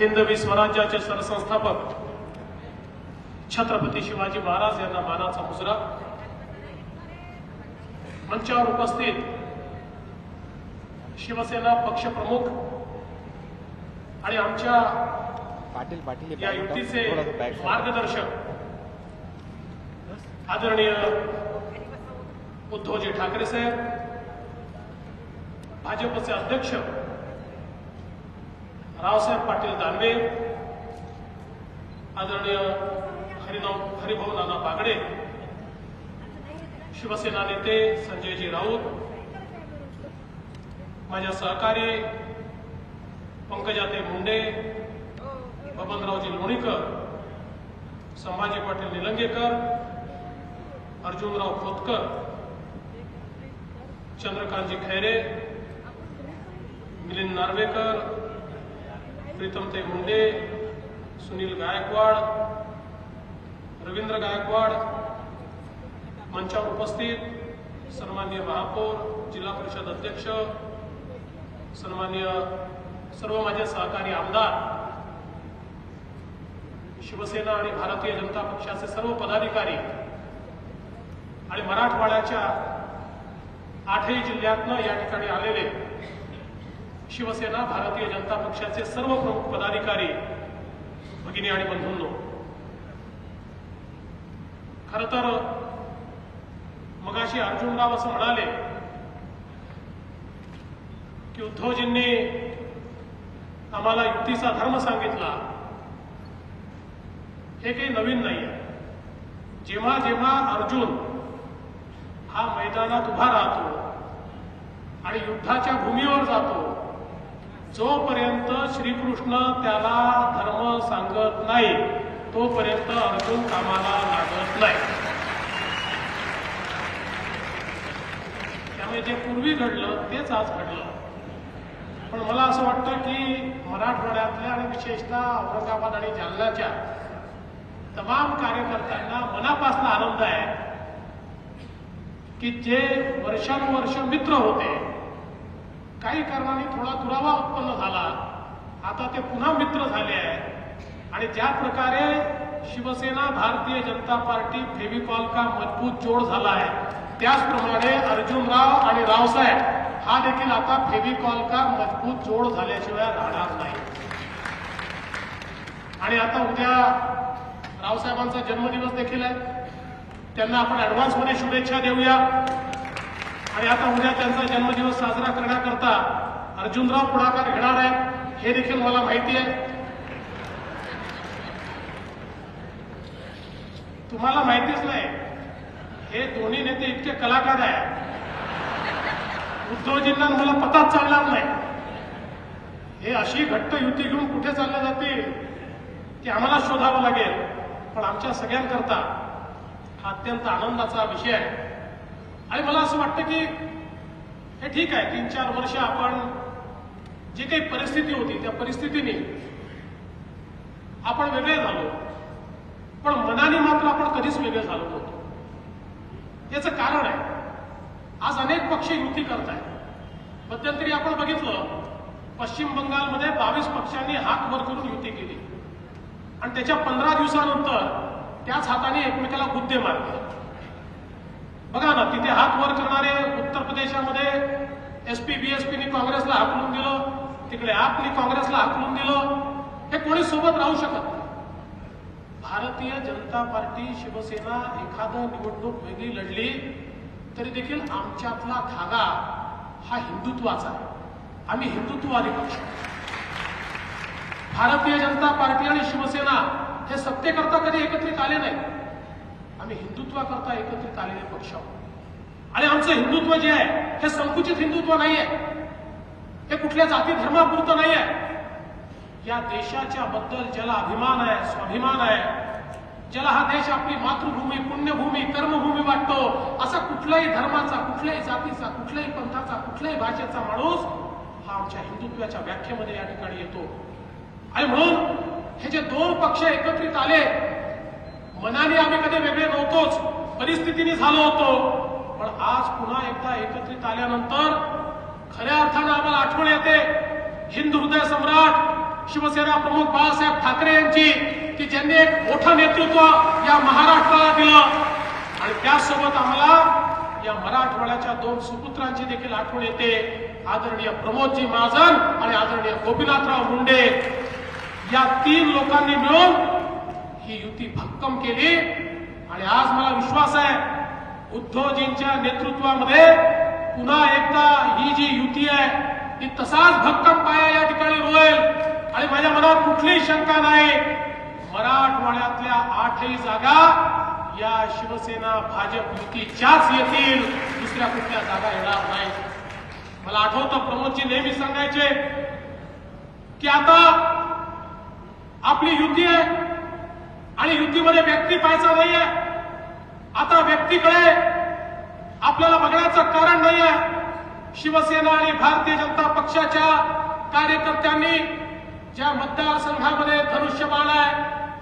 हिंदवी स्वराज्याचे सरसंस्थापक छत्रपती शिवाजी महाराज यांना मानाचा मुजरा मंचावर उपस्थित शिवसेना पक्षप्रमुख आणि आमच्या पाटील पाटील या युतीचे. मार्गदर्शक आदरणीय उद्धवजी ठाकरे साहेब भाजपचे अध्यक्ष रावसाहेब पाटील दानवे आदरणीय हरिनाव हरिभाऊ नाना बागडे शिवसेना नेते संजयजी राऊत माझ्या सहकारी पंकजाते मुंडे बबनरावजी लोणीकर संभाजी पाटील निलंगेकर अर्जुनराव खोतकर चंद्रकांतजी खैरे मिलिंद नार्वेकर प्रीतमते मुंडे सुनील गायकवाड रवींद्र गायकवाड मंचावर उपस्थित सन्मान्य महापौर जिल्हा परिषद अध्यक्ष सन्मान्य सर्व माझे सहकारी आमदार शिवसेना आणि भारतीय जनता पक्षाचे सर्व पदाधिकारी आणि मराठवाड्याच्या आठही जिल्ह्यातनं या ठिकाणी आलेले शिवसेना भारतीय जनता पक्षाचे सर्व प्रमुख पदाधिकारी भगिनी आणि बंधूंनो. खर तर मगाशी अर्जुनराव असं म्हणाले की उद्धवजींनी आम्हाला युतीचा धर्म सांगितला. हे काही नवीन नाही आहे जेव्हा जेव्हा अर्जुन हा मैदानात उभा राहतो आणि युद्धाच्या भूमीवर जातो जोपर्यंत श्रीकृष्ण त्याला धर्म सांगत नाही तोपर्यंत अर्जुन कामाला लागत नाही. त्यामुळे जे पूर्वी घडलं तेच आज घडलं. पण मला असं वाटतं की मराठवाड्यातल्या आणि विशेषतः औरंगाबाद आणि जालन्याच्या तमाम कार्यकर्त्यांना मनापासून आनंद आहे की जे वर्षानुवर्ष मित्र होते काही कारणाने थोडा दुरावा उत्पन्न झाला. आता ते पुन्हा मित्र झाले आहेत. आणि ज्या प्रकारे शिवसेना भारतीय जनता पार्टी फेविकॉल का मजबूत जोड झाला आहे त्याचप्रमाणे अर्जुनराव आणि रावसाहेब हा देखील आता फेविकॉल का मजबूत जोड झाल्याशिवाय राहणार नाही. आणि आता उद्या रावसाहेबांचा जन्मदिवस देखील आहे. त्यांना आपण ऍडव्हान्समध्ये शुभेच्छा देऊया. आणि आता उद्या त्यांचा जन्मदिवस साजरा करण्याकरता अर्जुनराव पुढाकार घेणार आहेत. हे देखील मला माहिती आहे. तुम्हाला माहितीच नाही हे दोन्ही नेते इतके कलाकार आहेत. उद्धवजींना मला पताच चालणार नाही. हे अशी घट्ट युती घेऊन कुठे चालले जातील ते आम्हाला शोधावं लागेल. पण आमच्या सगळ्यांकरता हा अत्यंत आनंदाचा विषय आहे. आणि मला असं वाटतं की हे ठीक आहे तीन चार वर्ष आपण जी काही परिस्थिती होती त्या परिस्थितीने आपण वेगळे झालो. पण मनाने मात्र आपण कधीच वेगळे झालो नव्हतो. याचं कारण आहे आज अनेक पक्ष युती करत आहेत मध्यंतरी आपण बघितलं पश्चिम बंगालमध्ये बावीस पक्षांनी हात वर करून युती केली. आणि त्याच्या पंधरा दिवसानंतर त्याच हाताने एकमेकाला गुद्दे मारले. बघा ना तिथे हात वर करणारे उत्तर प्रदेशामध्ये एसपी बीएसपीनी काँग्रेसला हाकलून दिलं तिकडे आपनी काँग्रेसला हाकलून दिलं हे कोणी सोबत राहू शकत नाही. भारतीय जनता पार्टी शिवसेना एखादं निवडणूक वेगळी लढली तरी देखील आमच्यातला धागा हा हिंदुत्वाचा आहे. आम्ही हिंदुत्ववादी पक्ष. भारतीय जनता पार्टी आणि शिवसेना हे सत्तेकरता कधी एकत्रित आले नाही आम्ही हिंदुत्वाकरता एकत्रित आलेले पक्ष आहोत. आणि आमचं हिंदुत्व जे आहे हे संकुचित हिंदुत्व नाही आहे हे कुठल्या जाती धर्मापुरतं नाही आहे या देशाच्या बद्दल ज्याला अभिमान आहे स्वाभिमान आहे ज्याला हा देश आपली मातृभूमी पुण्यभूमी कर्मभूमी वाटतो असा कुठल्याही धर्माचा कुठल्याही जातीचा कुठल्याही पंथाचा कुठल्याही भाषेचा माणूस हा आमच्या हिंदुत्वाच्या व्याख्येमध्ये या ठिकाणी येतो. आणि म्हणून हे जे दोन पक्ष एकत्रित आले मनाने आम्ही कधी वेगळे नव्हतोच. परिस्थितीने झालो होतो. पण आज पुन्हा एकदा एकत्रित आल्यानंतर खऱ्या अर्थानं आम्हाला आठवण येते. हिंद हृदय सम्राट शिवसेना प्रमुख बाळासाहेब ठाकरे यांची की ज्यांनी एक मोठं नेतृत्व या महाराष्ट्राला दिलं. आणि त्यासोबत आम्हाला या मराठवाड्याच्या दोन सुपुत्रांची देखील आठवण येते. आदरणीय प्रमोदजी महाजन आणि आदरणीय गोपीनाथराव मुंडे. या तीन लोकांनी मिळून ही युती भक्कम केली. आणि आज मला विश्वास आहे उद्धवजींच्या नेतृत्वामध्ये पुन्हा एकदा ही जी युती आहे ती तसाच भक्कम पाया या ठिकाणी रोवेल. आणि माझ्या मनात कुठलीही शंका नाही मराठवाड्यातल्या आठही जागा या शिवसेना भाजप युतीच्याच येतील. दुसऱ्या कुठल्या जागा येणार नाही मला आठवतं प्रमोदजी नेहमी सांगायचे की आता आपली युती आहे आणि युतीमध्ये व्यक्ती पाहायचा नाहीये. आता व्यक्तीकडे आपल्याला बघण्याचं कारण नाही आहे शिवसेना आणि भारतीय जनता पक्षाच्या कार्यकर्त्यांनी ज्या मतदारसंघामध्ये धनुष्यबाण आहे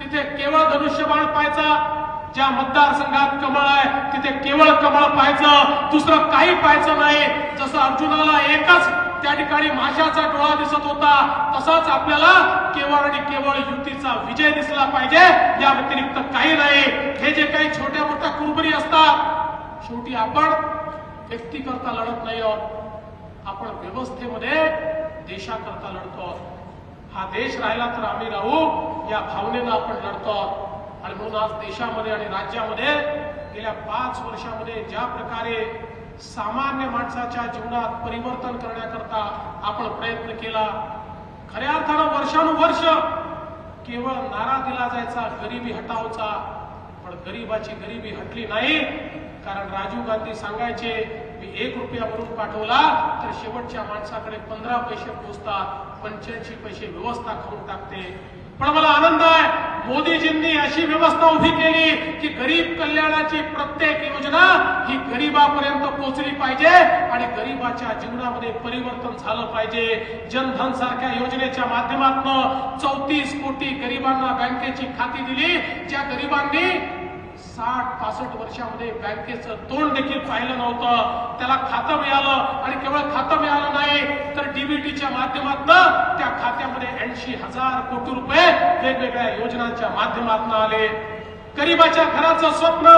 तिथे केवळ धनुष्यबाण पाहायचा. ज्या मतदारसंघात कमळ आहे तिथे केवळ कमळ पाहायचं. दुसरं काही पाहायचं नाही. जसं अर्जुनाला एकच त्या ठिकाणी माशाचा डोळा दिसत होता. तसाच आपल्याला केवळ आणि केवळ युतीचा विजय दिसला पाहिजे. या व्यतिरिक्त काही नाही. हे जे काही छोट्या मोठ्या कुरबुरी असतात शेवटी आपण व्यक्तीकरता लढत नाही आहोत. आपण व्यवस्थेमध्ये देशाकरता लढतो आहोत. हा देश राहिला तर आम्ही राहू या भावनेनं आपण लढतो आहोत. आणि म्हणून आज देशामध्ये आणि राज्यामध्ये गेल्या पाच वर्षामध्ये ज्या प्रकारे सामान्य माणसाच्या जीवनात परिवर्तन करण्याकरता आपण प्रयत्न केला. खऱ्या अर्थानं वर्षानुवर्ष केवळ नारा दिला जायचा गरिबी हटावचा पण गरिबाची गरिबी हटली नाही. कारण राजीव गांधी सांगायचे मी एक रुपया भरून पाठवला तर शेवटच्या माणसाकडे पंधरा पैसे पोचतात पंच्याऐंशी पैसे व्यवस्था करून टाकते. पण मला आनंद आहे मोदीजींनी अशी व्यवस्था उभी केली की गरीब कल्याणाची प्रत्येक योजना ही गरीबापर्यंत पोहोचली पाहिजे आणि गरीबाच्या जीवनामध्ये परिवर्तन झालं पाहिजे. जनधन सारख्या योजनेच्या माध्यमातून चौतीस कोटी गरिबांना बँकेची खाती दिली. ज्या गरिबांनी साठ पासष्ट वर्षामध्ये बँकेचं तोंड देखील पाहिलं नव्हतं. त्याला खातं मिळालं आणि केवळ खातं डीबीटीच्या माध्यमातून त्या खात्यामध्ये ऐंशी हजार कोटी रुपये वेगवेगळ्या योजनांच्या माध्यमातून आले. गरीबाच्या घराचं स्वप्न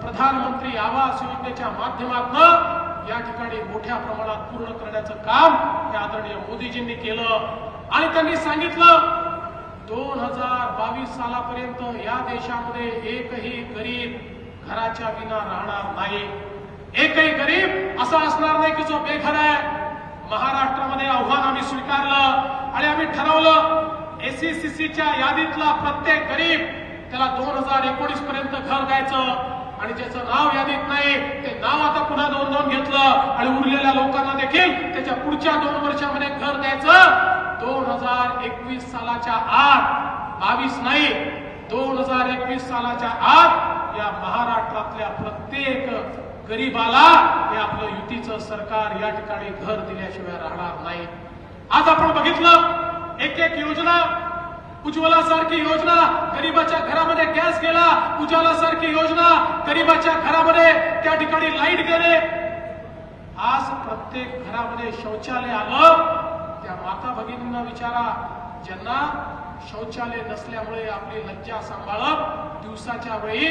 प्रधानमंत्री आवास योजनेच्या माध्यमातून या ठिकाणी मोठ्या प्रमाणात पूर्ण करण्याचं काम हे आदरणीय मोदीजींनी केलं. आणि त्यांनी सांगितलं दोन हजार बावीस सालापर्यंत या देशामध्ये एकही गरीब घराच्या विना राहणार नाही. एकही गरीब असा असणार नाही की जो बेघर आहे. महाराष्ट्रामध्ये आव्हान आम्ही स्वीकारलं आणि आम्ही ठरवलं एसीसीसीच्या यादीतला प्रत्येक गरीब त्याला दोन हजार एकोणीस पर्यंत घर द्यायचं आणि ज्याचं नाव यादीत नाही ते नाव आता पुन्हा नोंदवून घेतलं आणि उरलेल्या लोकांना देखील त्याच्या पुढच्या दोन वर्षामध्ये घर द्यायचं. दोन हजार एकवीस सालाच्या आत बावीस नाही दोन हजार एकवीस सालाच्या आत या महाराष्ट्रातल्या प्रत्येक गरीबाला हे आपलं युतीचं सरकार या ठिकाणी घर दिल्याशिवाय राहणार नाही. आज आपण बघितलं एक एक योजना उज्ज्वला सारखी योजना गरीबाच्या घरामध्ये गॅस गेला उज्ज्वला सारखी योजना गरीबाच्या घरामध्ये त्या ठिकाणी लाइट गेले. आज प्रत्येक घरामध्ये शौचालय आलं त्या माता भगिनींना विचारा ज्यांना शौचालय नसल्यामुळे आपली लज्जा सांभाळत दिवसाच्या वेळी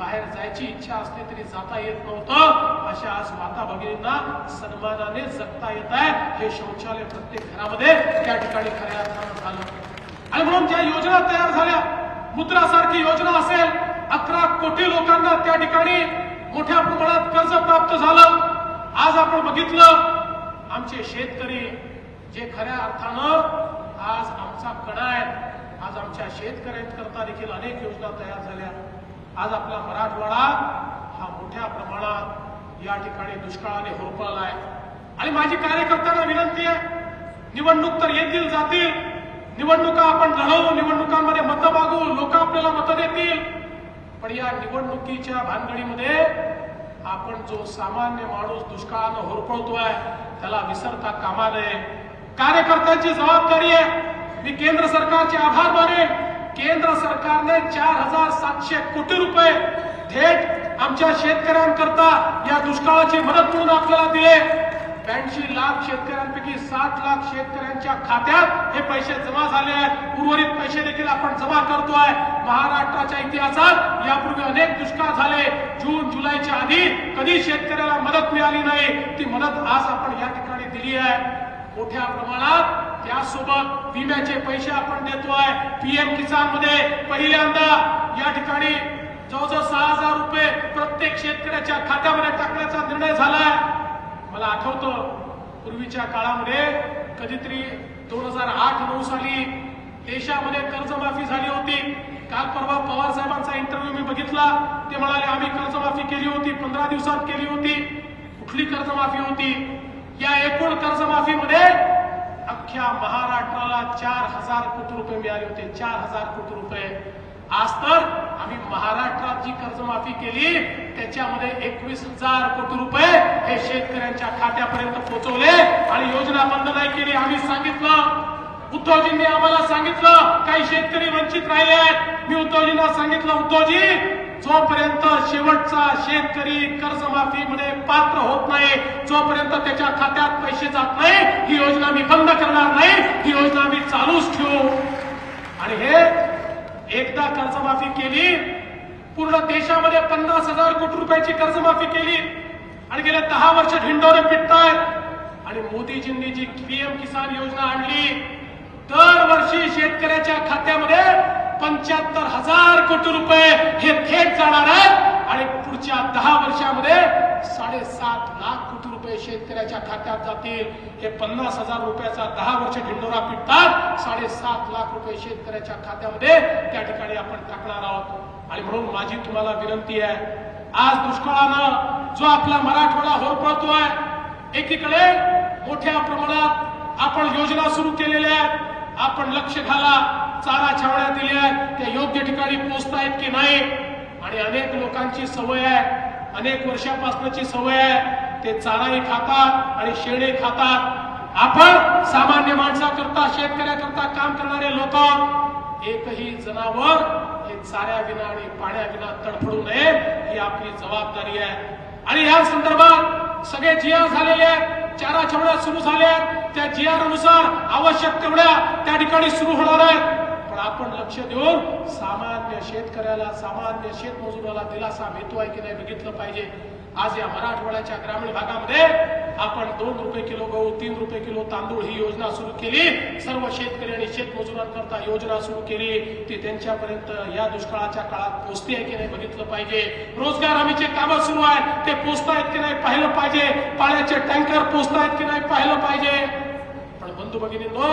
बाहेर जायची इच्छा असली तरी जाता येत नव्हतं. अशा आज माता भगिनींना सन्मानाने जगता येत आहे. हे शौचालय प्रत्येक घरामध्ये त्या ठिकाणी खऱ्या अर्थानं झालं. आणि म्हणून ज्या योजना तयार झाल्या मुद्रा सारखी योजना असेल अकरा कोटी लोकांना त्या ठिकाणी मोठ्या प्रमाणात कर्ज प्राप्त झालं. आज आपण बघितलं आमचे शेतकरी जे खऱ्या अर्थानं आज आमचा कणा आहे. आज आमच्या शेतकऱ्यांकरता देखील अनेक योजना तयार झाल्या. आज आपला मराठवाडा हा मोठ्या प्रमाणात या ठिकाणी दुष्काळाने होरपळला आहे. आणि माझी कार्यकर्त्यांना विनंती आहे निवडणूक तर येतील जातील. निवडणुका आपण लढवू निवडणुकांमध्ये मतं मागू लोक आपल्याला मतं देतील. पण या निवडणुकीच्या भानगडीमध्ये आपण जो सामान्य माणूस दुष्काळानं होरपळतोय त्याला विसरता कामा नये. कार्यकर्त्यांची जबाबदारी आहे. मी केंद्र सरकारचे आभार मानेन. केंद्र सरकारने चार हजार सातशे कोटी रुपये थेट आमच्या शेतकऱ्यांकरता या दुष्काळाची मदत म्हणून आपल्याला दिले. ब्याऐंशी लाख शेतकऱ्यांपैकी साठ लाख शेतकऱ्यांच्या खात्यात हे पैसे जमा झाले आहेत. उर्वरित पैसे देखील आपण जमा करतोय. महाराष्ट्राच्या इतिहासात यापूर्वी अनेक दुष्काळ झाले. जून जुलैच्या आधी कधी शेतकऱ्याला मदत मिळाली नाही ती मदत आज आपण या ठिकाणी दिली आहे. मोठ्या प्रमाणात त्यासोबत विम्याचे पैसे आपण देतोय पीएम किसानमध्ये पहिल्यांदा या ठिकाणी जवळजवळ सहा हजार रुपये प्रत्येक शेतकऱ्याच्या खात्यामध्ये टाकण्याचा निर्णय झालाय. मला आठवतं पूर्वीच्या काळामध्ये कधीतरी दोन हजार आठ नऊ साली देशामध्ये कर्जमाफी झाली होती. काल परवा पवार साहेबांचा इंटरव्ह्यू मी बघितला. ते म्हणाले आम्ही कर्जमाफी केली होती पंधरा दिवसात केली होती. कुठली कर्जमाफी होती? या एकूण कर्जमाफीमध्ये अख्ख्या महाराष्ट्राला चार हजार कोटी रुपये मिळाले होते. चार हजार कोटी रुपये. आज तर आम्ही महाराष्ट्रात जी कर्जमाफी केली त्याच्यामध्ये एकवीस हजार कोटी रुपये हे शेतकऱ्यांच्या खात्यापर्यंत पोहोचवले आणि योजना बंद नाही केली. आम्ही सांगितलं उद्धवजींनी आम्हाला सांगितलं काही शेतकरी वंचित राहिले मी उद्धवजींना सांगितलं उद्धवजी जोपर्यंत शेवटचा शेतकरी कर्जमाफीमध्ये पात्र होत नाही जोपर्यंत त्याच्या खात्यात पैसे जात नाही ही योजना मी बंद करणार नाही ही योजना मी चालूच ठेवू. आणि हे एकदा कर्जमाफी केली पूर्ण देशामध्ये पन्नास हजार कोटी रुपयाची कर्जमाफी केली आणि गेले दहा वर्ष ढिंडोरे पिटतायत. आणि मोदीजींनी जी पीएम किसान योजना आणली दरवर्षी शेतकऱ्याच्या खात्यामध्ये पंच्याहत्तर हजार कोटी रुपये हे थेट जाणार आहेत. आणि पुढच्या दहा वर्षामध्ये साडेसात लाख कोटी रुपये शेतकऱ्याच्या खात्यात जातील. हे पन्नास हजार रुपयाचा दहा वर्ष ढिंडोरा पिटतात. साडेसात लाख रुपये शेतकऱ्याच्या खात्यामध्ये त्या ठिकाणी आपण टाकणार आहोत. आणि म्हणून माझी तुम्हाला विनंती आहे आज दुष्काळानं जो आपला मराठवाडा होरपळतोय एकीकडे मोठ्या प्रमाणात आपण योजना सुरू केलेल्या आहेत. आपण लक्ष घाला. चारा छावण्या दिल्या आहेत त्या योग्य ठिकाणी पोहोचतायत की नाही? आणि अनेक लोकांची सवय आहे अनेक वर्षापासूनची सवय आहे ते चाराही खातात आणि शेळे खातात. आपण सामान्य माणसाकरता शेतकऱ्याकरता काम करणारे लोक एकही जनावर हे चाऱ्याविना आणि पाण्याविना तडफडू नये ही आपली जबाबदारी आहे. आणि या संदर्भात सगळे जिया झालेले आहेत चारा छवड्या सुरू झाल्या आहेत त्या जिआरनुसार आवश्यक तेवढ्या त्या ठिकाणी सुरू होणार आहेत. लक्ष देऊन सामान्य शेतकऱ्याला सामान्य शेतमजुराला दिलासा मिळतोय की नाही बघितलं पाहिजे. आज या मराठवाड्याच्या ग्रामीण भागामध्ये आपण दोन रुपये किलो गहू तीन रुपये किलो तांदूळ ही योजना सुरू केली. सर्व शेतकरी आणि शेतमजुरांकरता योजना सुरू केली. ती त्यांच्यापर्यंत या दुष्काळाच्या काळात पोहोचते आहे की नाही बघितलं पाहिजे. रोजगार हमीचे कामं सुरू आहेत. ते पोचतायत की नाही पाहिलं पाहिजे. पाण्याचे टँकर पोचतायत की नाही पाहिलं पाहिजे. पण बंधू भगिनींनो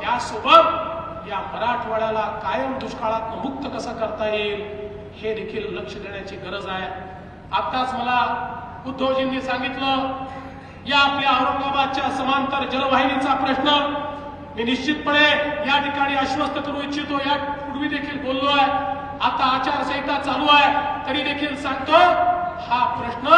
त्यासोबत या मराठवाड्याला कायम दुष्काळात मुक्त कसं करता येईल हे देखील लक्ष देण्याची गरज आहे. आताच मला उद्धवजींनी सांगितलं या आपल्या औरंगाबादच्या समांतर जलवाहिनीचा प्रश्न. मी निश्चितपणे या ठिकाणी आश्वस्त करू इच्छितो या पूर्वी देखील बोललो आहे. आता आचारसंहिता चालू आहे तरी देखील सांगतो हा प्रश्न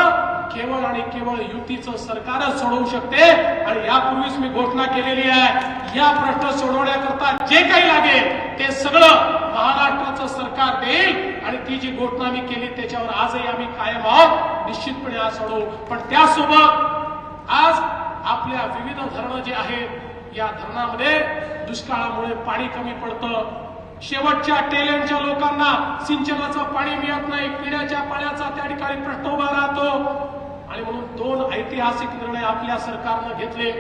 केवळ आणि केवळ युतीचं सरकारच सोडवू शकते आणि यापूर्वीच मी घोषणा केलेली आहे. या प्रश्न सोडवण्याकरता जे काही लागेल ते सगळं महाराष्ट्राचं सरकार देईल. आणि ती जी घोषणा मी केली त्याच्यावर आजही आम्ही कायम आहोत. निश्चितपणे आज सोडवू. पण त्यासोबत आज आपल्या विविध धरणं जे आहेत या धरणामध्ये दुष्काळामुळे पाणी कमी पडतं. शेवटच्या टेल्यांच्या लोकांना सिंचनाचं पाणी मिळत नाही पिण्याच्या पाण्याचा त्या ठिकाणी प्रश्न उभा राहतो. आणि म्हणून दोन ऐतिहासिक निर्णय आपल्या सरकारनं घेतले.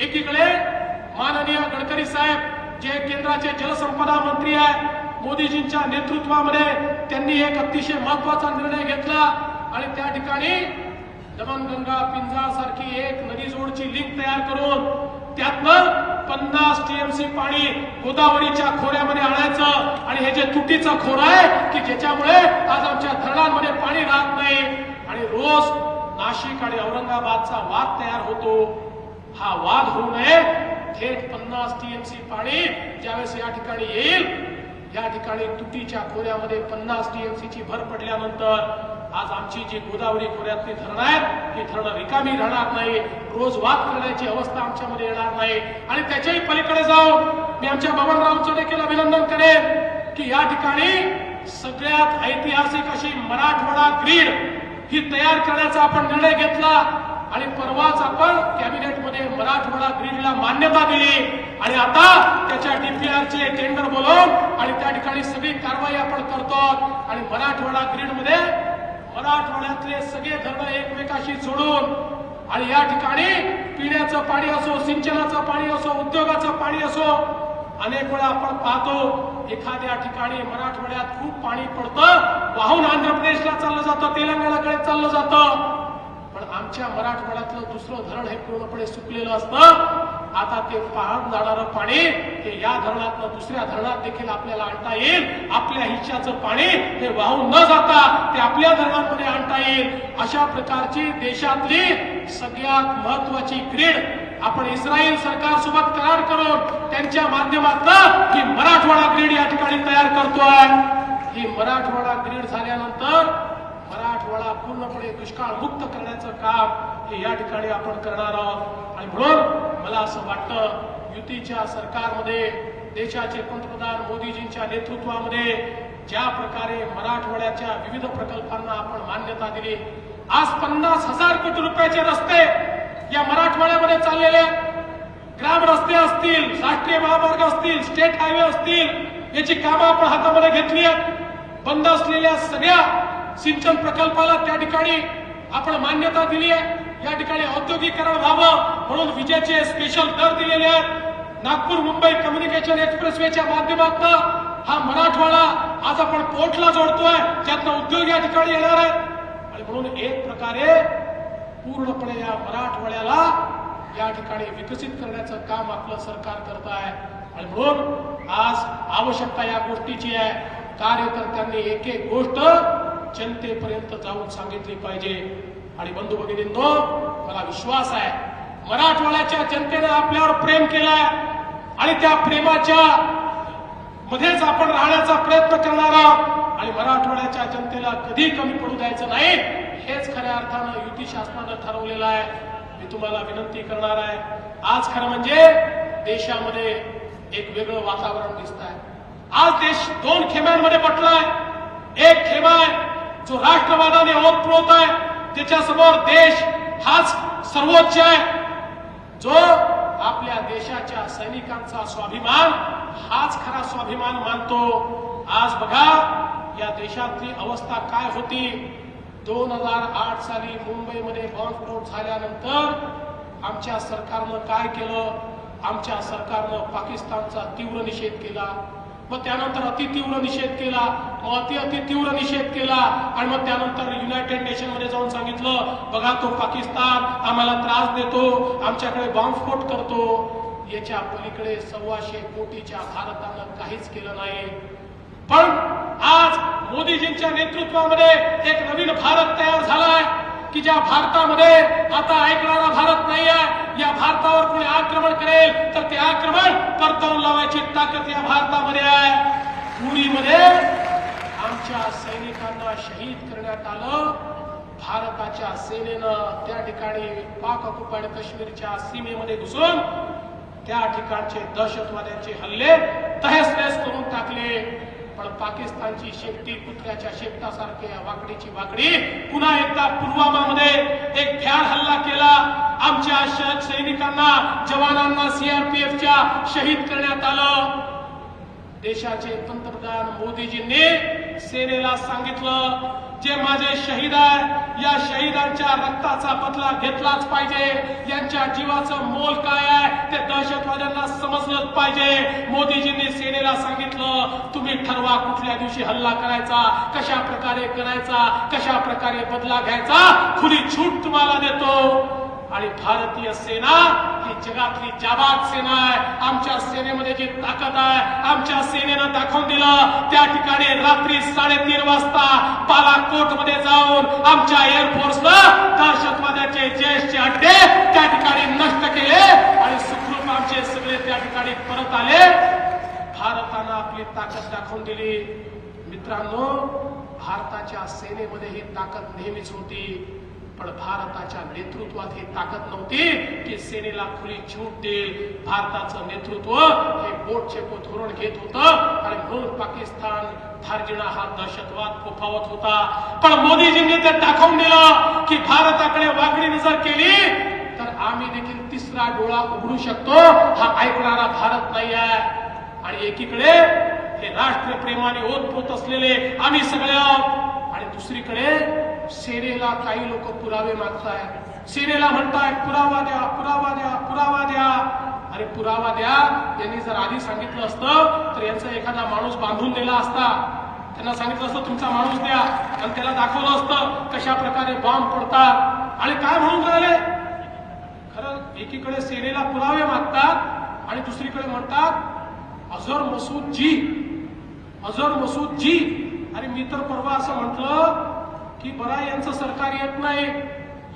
एकीकडे माननीय गडकरी साहेब जे केंद्राचे जलसंपदा मंत्री आहे मोदीजींच्या नेतृत्वामध्ये त्यांनी एक अतिशय महत्त्वाचा निर्णय घेतला. आणि त्या ठिकाणी दमनगंगा पिंजाळ सारखी एक नदी जोडची लिंक तयार करून त्यातनं पन्नास टीएमसी पाणी गोदावरीच्या खोऱ्यामध्ये आणायचं. आणि हे जे तुटीचं खोर आहे की ज्याच्यामुळे आज आमच्या धरणांमध्ये पाणी राहत नाही. आणि रोज नाशिक आणि औरंगाबादचा वाद तयार होतो. हा वाद होऊ नये. थेट पन्नास टीएमसी पाणी ज्यावेळेस या ठिकाणी येईल या ठिकाणी तुटीच्या खोऱ्यामध्ये पन्नास टीएमसी ची भर पडल्यानंतर आज आमची जी गोदावरी खोऱ्यातली धरणं आहेत ही धरणं रिकामी राहणार नाही रोज वाद करण्याची अवस्था आमच्यामध्ये येणार नाही. आणि त्याच्याही पलीकडे जाऊन मी आमच्या बबनरावचं देखील अभिनंदन करेन की या ठिकाणी सगळ्यात ऐतिहासिक अशी मराठवाडा ग्रीड ही तयार करण्याचा आपण निर्णय घेतला. आणि परवाच आपण कॅबिनेटमध्ये मराठवाडा ग्रीडला मान्यता दिली. आणि आता त्याच्या डीपीआरचे टेंडर बोलवून आणि त्या ठिकाणी सगळी कारवाई आपण करतो. आणि मराठवाडा ग्रीडमध्ये मराठवाड्यातले सगळे धरणं एकमेकाशी जोडून आणि या ठिकाणी पिण्याचं पाणी असो सिंचनाचं पाणी असो उद्योगाचं पाणी असो अनेक वेळा आपण पाहतो एखाद्या ठिकाणी मराठवाड्यात खूप पाणी पडतं वाहून आंध्र प्रदेशला चाललं जातं तेलंगणाकडे चाललं जातं. आमच्या मराठवाड्यातलं दुसरं धरण हे पूर्णपणे सुकलेलं असतं. आता ते पहाड जाणारं पाणी हे या धरणातनं दुसऱ्या धरणात देखील आपल्याला आणता येईल. आपल्या हिश्याचं पाणी हे वाहून न जाता ते आपल्या धरणांमध्ये आणता येईल. अशा प्रकारची देशातली सगळ्यात महत्वाची क्रीड आपण इस्रायल सरकार सोबत करार करून त्यांच्या माध्यमातून ही मराठवाडा ग्रीड या ठिकाणी तयार करतोय. ही मराठवाडा ग्रीड झाल्यानंतर मराठवाडा पूर्णपणे दुष्काळ मुक्त करण्याचं काम हे या ठिकाणी आपण करणार आहोत. आणि म्हणून मला असं वाटतं युतीच्या सरकारमध्ये देशाचे पंतप्रधान मोदीजींच्या नेतृत्वामध्ये ज्या प्रकारे मराठवाड्याच्या विविध प्रकल्पांना आपण मान्यता दिली आज पन्नास हजार कोटी रुपयाचे रस्ते या मराठवाड्यामध्ये चाललेले ग्राम रस्ते असतील राष्ट्रीय महामार्ग असतील स्टेट हायवे असतील याची कामं आपण हातामध्ये घेतली आहेत. बंद असलेल्या सगळ्या सिंचन प्रकल्पाला त्या ठिकाणी आपण मान्यता दिली आहे. या ठिकाणी औद्योगिकरण व्हावं म्हणून विजेचे स्पेशल दर दिलेले आहेत. नागपूर मुंबई कम्युनिकेशन एक्सप्रेसवेच्या माध्यमातून हा मराठवाडा आज आपण पोर्टला जोडतोय. ज्यातनं उद्योग या ठिकाणी येणार आहेत. आणि म्हणून एक प्रकारे पूर्णपणे या मराठवाड्याला या ठिकाणी विकसित करण्याचं काम आपलं सरकार करत आहे. आणि म्हणून आज आवश्यकता या गोष्टीची आहे. कार्यकर्त्यांनी एक एक गोष्ट जनतेपर्यंत जाऊन सांगितली पाहिजे. आणि बंधू भगिनींनो मला विश्वास आहे मराठवाड्याच्या जनतेनं आपल्यावर प्रेम केलाय. आणि त्या प्रेमाच्या मध्येच आपण राहण्याचा प्रयत्न करणार आहोत. आणि मराठवाड्याच्या जनतेला कधी कमी पडू द्यायचं नाही हेच खऱ्या अर्थानं युती शासनानं ठरवलेलं आहे. मी तुम्हाला विनंती करणार आहे. आज खरं म्हणजे देशामध्ये एक वेगळं वातावरण दिसत आहे आज देश दोन खेम्यांमध्ये पटलाय. एक खेमा आहे जो राष्ट्रवादाने ओतप्रोत आहे त्याच्यासमोर देश हाच सर्वोच्च आहे. जो आपल्या देशाच्या सैनिकांचा स्वाभिमान हाच खरा स्वाभिमान मानतो. आज बघा या देशातली अवस्था काय होती. दोन हजार आठ साली मुंबईमध्ये बॉम्बस्फोट झाल्यानंतर आमच्या सरकारनं काय केलं? आमच्या सरकारनं पाकिस्तानचा तीव्र निषेध केला. मग त्यानंतर अति तीव्र निषेध केला. अति अति तीव्र निषेध केला. आणि मग त्यानंतर युनायटेड नेशनमध्ये जाऊन सांगितलं बघा तो पाकिस्तान आम्हाला त्रास देतो. आमच्याकडे बॉम्बस्फोट करतो. याच्या पलीकडे सव्वाशे कोटीच्या भारतानं काहीच केलं नाही. पण आज मोदीजींच्या नेतृत्वामध्ये एक नवीन भारत तयार झालाय. की ज्या भारतामध्ये आता ऐकणारा भारत नाही आहे या भारतावर कोणी आक्रमण करेल तर ते आक्रमण परतवून लावायची ताकद या भारतामध्ये आहे. पुरीमध्ये आमच्या सैनिकांना शहीद करण्यात आलं. भारताच्या सेनेनं त्या ठिकाणी पाक ऑक्युपाईड काश्मीरच्या सीमेमध्ये घुसून त्या ठिकाणचे दहशतवाद्यांचे हल्ले तहस नहस करून टाकले. पण पाकिस्तानची शेपटी कुत्र्याच्या शेपटासारख्या वाकडीची वाकडी पुन्हा एकदा पुलवामामध्ये एक भ्याड हल्ला केला. आमच्या सैनिकांना जवानांना सीआरपीएफच्या शहीद करण्यात आलं. देशाचे पंतप्रधान मोदीजींनी सेनेला सांगितलं. जे माझे शहीद आहे या शहीदांच्या रक्ताचा बदला घेतलाच पाहिजे. यांच्या जीवाचं मोल काय आहे ते दहशतवाद्यांना समजलंच पाहिजे. मोदीजींनी सेनेला सांगितलं तुम्ही ठरवा कुठल्या दिवशी हल्ला करायचा कशा प्रकारे करायचा कशा प्रकारे बदला घ्यायचा. खुली छूट तुम्हाला देतो. आणि भारतीय सेना ही जगातली जाबाद सेना आहे. आमच्या सेनेमध्ये जी ताकद आहे आमच्या सेनेनं दाखवून दिलं. त्या ठिकाणी रात्री साडेतीन वाजता बालाकोटमध्ये जाऊन आमच्या एअरफोर्सनं दहशतवाद्याचे जयशचे अड्डे त्या ठिकाणी नष्ट केले आणि सुखरूप आमचे सगळे त्या ठिकाणी परत आले. भारतानं आपली ताकद दाखवून दिली. मित्रांनो भारताच्या सेनेमध्ये ही ताकद नेहमीच होती. पण भारताच्या नेतृत्वात ही ताकद नव्हती की सेनेला खुली छूट देईल. भारताचं नेतृत्व हे बोटचेको धोरण घेत होतं आणि म्हणून पाकिस्तान धार्जिणा हा दहशतवाद फोफावत होता. पण मोदीजींनी ते दाखवून दिलं की भारताकडे वागणी नजर केली तर आम्ही देखील तिसरा डोळा उघडू शकतो. हा ऐकणारा भारत नाही आहे आणि एकीकडे हे राष्ट्रप्रेमाने ओतपोत असलेले आम्ही सगळे आहोत. आणि दुसरीकडे सेनेला काही लोक पुरावे मागतायत सेनेला म्हणतायत पुरावा द्या पुरावा द्या पुरावा द्या. अरे पुरावा द्या यांनी जर आधी सांगितलं असतं तर यांचा एखादा माणूस बांधून दिला असता. त्यांना सांगितलं असतं तुमचा माणूस द्या. आणि त्याला दाखवलं असतं कशा प्रकारे बॉम्ब पडतात. आणि काय म्हणून राहिले? खरं एकीकडे सेनेला पुरावे मागतात आणि दुसरीकडे म्हणतात अझर मसूद जी अझर मसूद जी अरे मी तर परवा असं म्हटलं की बरा यांचं सरकार येत नाही.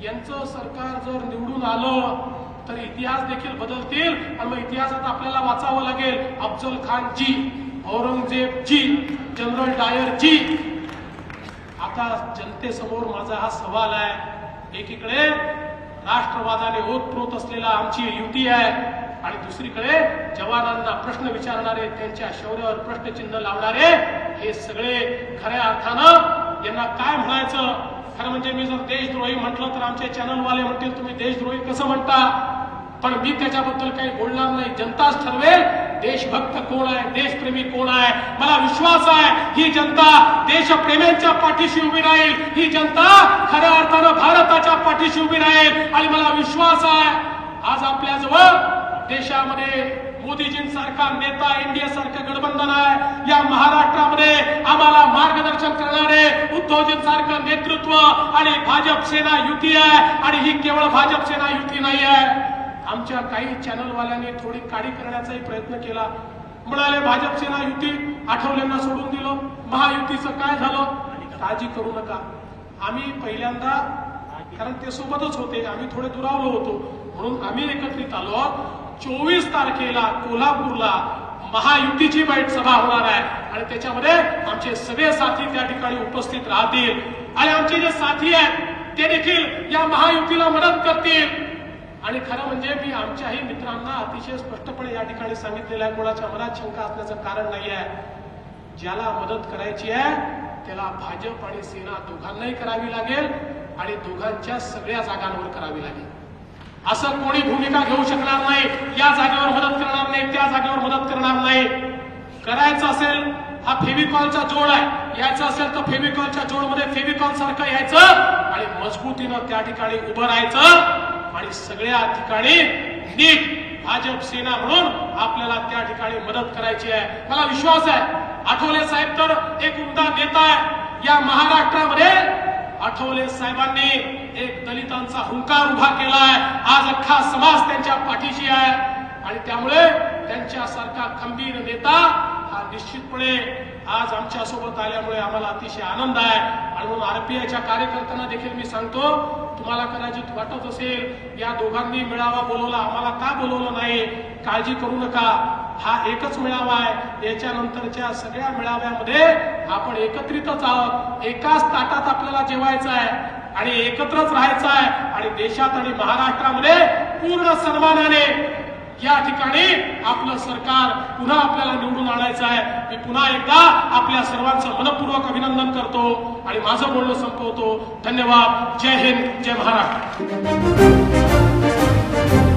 यांचं सरकार जर निवडून आलं तर इतिहास देखील बदलतील आणि मग इतिहासात आपल्याला वाचावं लागेल. अफजल खान जी जनरल डायरची आता जनतेसमोर माझा हा सवाल आहे. एकीकडे राष्ट्रवादाने ओतप्रोत असलेला आमची युती आहे आणि दुसरीकडे जवानांना प्रश्न विचारणारे त्यांच्या शौर्यावर प्रश्नचिन्ह लावणारे हे सगळे खऱ्या अर्थानं यांना काय म्हणायचं? खरं म्हणजे मी जर देशद्रोही म्हटलं तर आमचे चॅनलवाले म्हणतील तुम्ही देशद्रोही कसं म्हणता? पण मी त्याच्याबद्दल काही बोलणार नाही. जनताच ठरवेल देशभक्त कोण आहे देशप्रेमी कोण आहे? मला विश्वास आहे ही जनता देशप्रेम्यांच्या पाठीशी उभी राहील. ही जनता खऱ्या अर्थानं भारताच्या पाठीशी उभी राहील. आणि मला विश्वास आहे आज आपल्याजवळ देशामध्ये मोदीजींसारखा नेता इंडिया सारखा गठबंधन आहे या महाराष्ट्रामध्ये आम्हाला मार्गदर्शन करणारे उद्धवजींसारखं नेतृत्व आणि भाजप सेना युती आहे आणि ही केवळ भाजप सेना युती नाही आहे. आमच्या काही चॅनलवाल्यांनी थोडी काडी करण्याचाही प्रयत्न केला. म्हणाले भाजप सेना युती आठवल्यांना सोडून दिलं. महायुतीचं काय झालं? काळजी करू नका. आम्ही पहिल्यांदा कारण ते सोबतच होते. आम्ही थोडे दुरावलो होतो. म्हणून आम्ही एकत्रित आलो. चोवीस तारखेला कोल्हापूरला महायुतीची बैठ सभा होणार आहे. आणि त्याच्यामध्ये आमचे सगळे साथी त्या ठिकाणी उपस्थित राहतील. आणि आमचे जे साथी आहेत ते देखील या महायुतीला मदत करतील. आणि खरं म्हणजे मी आमच्याही मित्रांना अतिशय स्पष्टपणे या ठिकाणी सांगितलेलं आहे कोणाच्या मनात शंका असण्याचं कारण नाही आहे ज्याला मदत करायची आहे त्याला भाजप आणि सेना दोघांनाही करावी लागेल आणि दोघांच्या सगळ्या जागांवर करावी लागेल. असं कोणी भूमिका घेऊ शकणार नाही या जागेवर मदत करणार नाही त्या जागेवर मदत करणार नाही. करायचं असेल हा फेविकॉलचा जोड आहे. यायचं असेल तर फेविकॉलच्या जोडमध्ये फेविकॉल सारखं यायचं आणि मजबूतीनं त्या ठिकाणी उभं राहायचं आणि सगळ्या ठिकाणी नीट भाजप सेना म्हणून आपल्याला त्या ठिकाणी मदत करायची आहे. मला विश्वास आहे आठवले साहेब तर एक उमदा नेता आहे. या महाराष्ट्रामध्ये आठवले साहेबांनी एक दलितांचा हुंकार उभा केला आहे. आज अख्खा समाज त्यांच्या पाठीशी आहे. आणि त्यामुळे त्यांच्यासारखा खंबीर नेता हा निश्चितपणे आज आमच्यासोबत आल्यामुळे आम्हाला अतिशय आनंद आहे. आणि म्हणून आरपीआयच्या कार्यकर्त्यांना देखील मी सांगतो तुम्हाला कदाचित वाटत असेल या दोघांनी मेळावा बोलवला आम्हाला का बोलवलं नाही? काळजी करू नका. हा एकच मेळावा आहे. याच्यानंतरच्या सगळ्या मेळाव्यामध्ये आपण एकत्रितच आहोत. एकाच ताटात आपल्याला जेवायचं आहे आणि एकत्रच राहायचं आहे. आणि देशात आणि महाराष्ट्रामध्ये पूर्ण सन्मानाने या ठिकाणी आपलं सरकार पुन्हा आपल्याला निवडून आणायचं आहे. मी पुन्हा एकदा आपल्या सर्वांचं मनपूर्वक अभिनंदन करतो आणि माझं बोलणं संपवतो. धन्यवाद. जय हिंद. जय महाराष्ट्र.